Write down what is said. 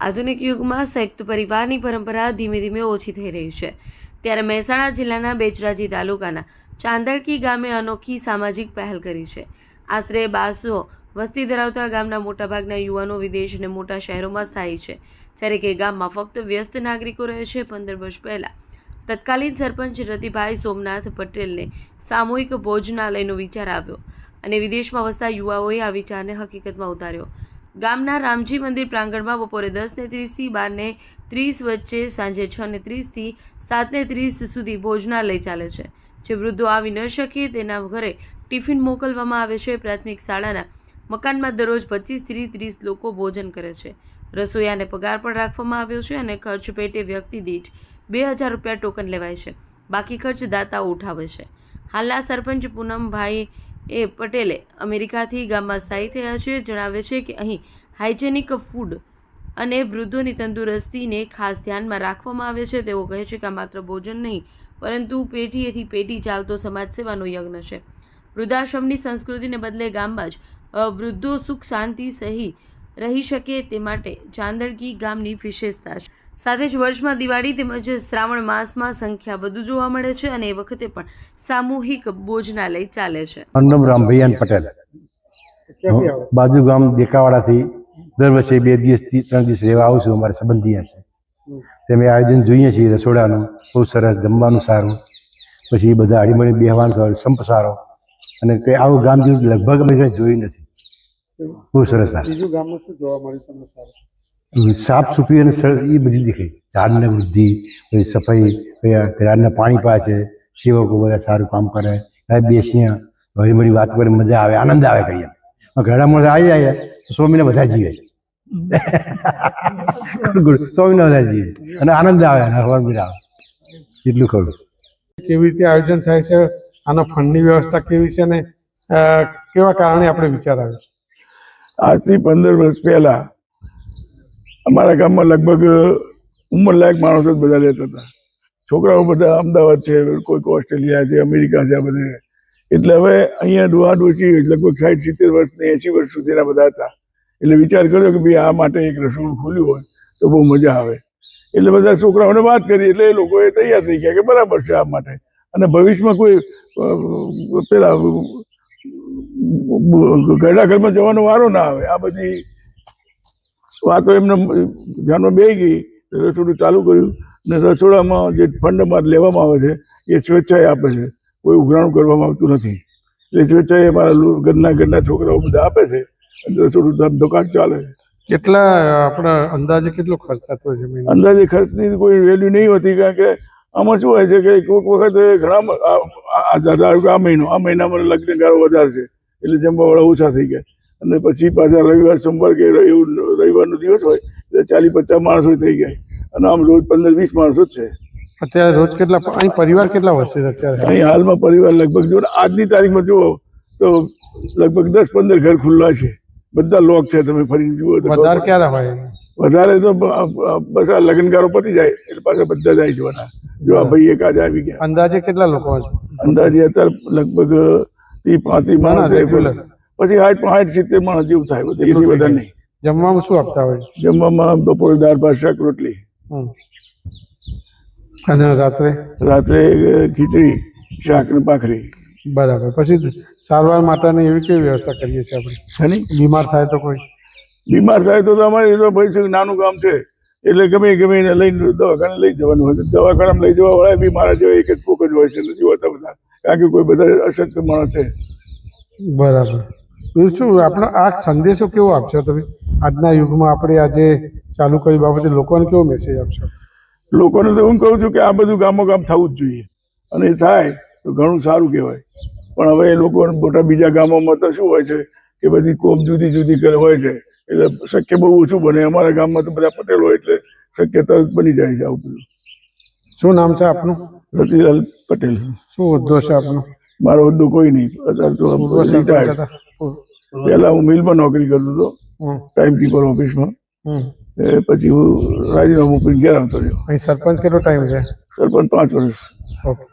આધુનિક યુગમાં સંયુક્ત પરિવારની પરંપરા ધીમે ધીમે ઓછી થઈ રહી છે. ત્યારે મહેસાણા જિલ્લાના બેચરાજી તાલુકાના ચાંદડકી ગામે અનોખી સામાજિક પહેલ કરી છે. આશરે બારસો વસ્તી ધરાવતા ગામના મોટાભાગના યુવાનો વિદેશ અને મોટા શહેરોમાં સ્થાયી છે. જ્યારે કે ગામમાં ફક્ત વ્યસ્ત નાગરિકો રહે છે, પંદર વર્ષ પહેલાં. તત્કાલીન સરપંચ રતિભાઈ સોમનાથ પટેલને સામૂહિક ભોજનાલયનો વિચાર આવ્યો અને વિદેશમાં વસતા યુવાઓએ આ વિચારને હકીકતમાં ઉતાર્યો. ગામના રામજી મંદિર પ્રાંગણમાં બપોરે દસને ત્રીસથી બારને ત્રીસ વચ્ચે સાંજે છ ને ત્રીસથી સાતને ત્રીસ સુધી ભોજનાલય ચાલે છે. જે વૃદ્ધો આવી ન શકે તેના ઘરે ટિફિન મોકલવામાં આવે છે. પ્રાથમિક શાળાના મકાનમાં દરરોજ પચીસથી ત્રીસ લોકો ભોજન કરે છે. રસોઈયાને પગાર પણ રાખવામાં આવ્યો છે અને ખર્ચ પેટે વ્યક્તિ દીઠ બે હજાર રૂપિયા ટોકન લેવાય છે. બાકી ખર્ચ દાતાઓ ઉઠાવે છે. હાલના સરપંચ પૂનમભાઈ એ પટેલે અમેરિકાથી ગામમાં સ્થાયી થયા છે. જણાવે છે કે અહીં હાઇજેનિક ફૂડ અને વૃદ્ધોની તંદુરસ્તીને ખાસ ધ્યાનમાં રાખવામાં આવે છે. તેઓ કહે છે કે આ માત્ર ભોજન નહીં, પરંતુ પેઢીએથી પેઢી ચાલતો સમાજ સેવાનો યજ્ઞ છે. વૃદ્ધાશ્રમની સંસ્કૃતિને બદલે ગામમાં જ વૃદ્ધો સુખ શાંતિ સહી રહી શકે તે માટે ચાંદડકી ગામની વિશેષતા છે. સાથે જ વર્ષમાં દિવાળી તેમજ શ્રાવણ માસમાં સંખ્યા વધુ જોવા મળે છે અને એ વખતે પણ સામૂહિક ભોજનાલય ચાલે છે. મારું નામ રામભૈયાન પટેલ. બાજુ ગામ દેકાવાડાથી દર વર્ષે બે દિવસથી ત્રણ દિવસ રહેવા આવું છું. અમારે સંબંધીયા છે. તેમે આયોજન જોઈએ છીએ રસોડાનું. બહુ સરસ જમવાનું સારું. પછી બધા હળીમળી બેહવાનું સારું સંપ સારો. અને કંઈ આવું ગામ જેવું લગભગ અમે કંઈ જોયું નથી. બહુ સરસ બીજું ગામમાં શું જોવા મળ્યું તમને સારું? સાફ સુફી અને સરળ એ બધી દેખાય. ઝાડને વૃદ્ધિ પછી સફાઈ પછી ઝાડને પાણી પાય છે સેવકો બધા સારું કામ કરે બેસીએ બેસીએ હળીમળી વાત કરે મજા આવે આનંદ આવે કહીએ ઘણા માણસ આવી જાય તો સ્વામીને બધા જીવે સ્વામીને બધા જીવે અને આનંદ આવે અને હવા મજા આવે. એટલું ખરું. કેવી રીતે આયોજન થાય છે? આના ફંડની વ્યવસ્થા કેવી છે? અને કેવા કારણે આપણે વિચાર આવ્યો? આજથી પંદર વર્ષ પહેલા અમારા ગામમાં લગભગ ઉંમરલાયક માણસો જ બધા રહેતા હતા. છોકરાઓ બધા અમદાવાદ છે, કોઈક ઓસ્ટ્રેલિયા છે, અમેરિકા છે, આ બધે. એટલે હવે અહીંયા ડોહા ડોશી લગભગ સાઠ સિત્તેર વર્ષની એંસી વર્ષ સુધીના બધા હતા. એટલે વિચાર કર્યો કે ભાઈ આ માટે એક રસોડું ખોલ્યું હોય તો બહુ મજા આવે. એટલે બધા છોકરાઓને વાત કરી, એટલે એ લોકોએ તૈયાર થઈ ગયા કે બરાબર છે આ માટે. અને ભવિષ્યમાં કોઈ પેલા ગરડા ઘરમાં જવાનો વારો ના આવે. આ બધી વાતો એમને ધ્યાનમાં બેસી ગઈ રસોડું ચાલુ કર્યું ને રસોડામાં જે ફંડમાં લેવામાં આવે છે એ સ્વેચ્છાએ આપે છે. કોઈ ઉઘરાણું કરવામાં આવતું નથી. એટલે સ્વેચ્છાએ અમારા ઘરના ઘરના છોકરાઓ બધા આપે છે રસોડું ધમધોકાટ ચાલે છે. કેટલા આપણા અંદાજે કેટલો ખર્ચ થતો હોય છે અંદાજે ખર્ચની કોઈ વેલ્યુ નહીં હોતી કારણ કે આમાં શું હોય છે કે કોઈક વખત ઘણા આ- આ- આ ધારો કે આ મહિનો આ મહિનામાં લગ્નગાળો વધારે છે. એટલે જમવાવાળા ઓછા થઈ ગયા. અને પછી પાછા રવિવાર સોમવાર કે રવિવારનો દિવસ હોય એટલે ચાલીસ પચાસ માણસો થઈ જાય અને આમ રોજ પંદર વીસ માણસો જ છે. અત્યારે રોજ કેટલા અહીં પરિવાર કેટલા વર્ષે છે અત્યારે? અહીં હાલમાં પરિવાર લગભગ જો આજની તારીખમાં જુઓ તો લગભગ દસ પંદર ઘર ખુલ્લા છે. બધા લોક છે તમે ફરી જુઓ તો વધારે ક્યારે હોય? વધારે તો બસ આ લગ્નકારો પતી જાય એટલે પાછા બધા જાય જવાના. જો આ ભાઈ એક આજે આવી ગયા. અંદાજે કેટલા લોકો અંદાજે અત્યારે લગભગ ત્રીસ પાંત્રીસ માણસ છે. પછી સાઠ સાઠ સિત્તેર માણસ જેવું થાય એથી વધારે નહીં. જમવામાં શું આપતા હોય? જમવામાં બપોરે દાળ ભાત શાક રોટલી. અને રાત્રે? રાત્રે ખીચડી શાક ને ભાખરી. બરાબર. પછી સારવાર માટેની એવી કેવી વ્યવસ્થા કરીએ છીએ આપણે? શેની? બીમાર થાય તો કોઈ? બીમાર થાય તો અમારે તો ભાઈ નાનું ગામ છે એટલે ગમે ગમે એને લઈને દવાખાને લઈ જવાનું હોય દવાખાનામાં લઈ જવા વાળા બી મારા જેવા એક જ કોક જ હોય છે નથી હોતા બધા. કારણ કે કોઈ બધા અશક્ત માણસ છે. બરાબર. શું આપણો આ સંદેશો કેવો આપશો તમે? આજના યુગમાં આપણે આજે ચાલુ કરી બાબતે લોકોને કેવો મેસેજ આપશો? લોકોને તો હું કહું છું કે આ બધું ગામો ગામ થવું જ જોઈએ. અને થાય તો ઘણું સારું કહેવાય. પણ હવે એ લોકો મોટા બીજા ગામોમાં તો શું હોય છે કે બધી કોમ જુદી જુદી કરે હોય છે. એટલે શક્ય બહુ ઓછું બને. અમારા ગામમાં તો બધા પટેલ હોય એટલે શક્ય તરત બની જાય છે આવું બધું. શું નામ છે આપનું? રતિલાલ પટેલ. શું હોદ્દો છે આપનો? મારો હોદ્દો કોઈ નહીં. અત્યારે તો રિટાયર્ડ. પહેલા હું મિલમાં નોકરી કરતો હતો ટાઈમ કીપર ઓફિસમાં એ પછી હું રાજીનામું મૂકીને ઘેર આવતો રહ્યો. અહીં સરપંચ કેટલો ટાઈમ છે? સરપંચ પાંચ વર્ષ. ઓકે.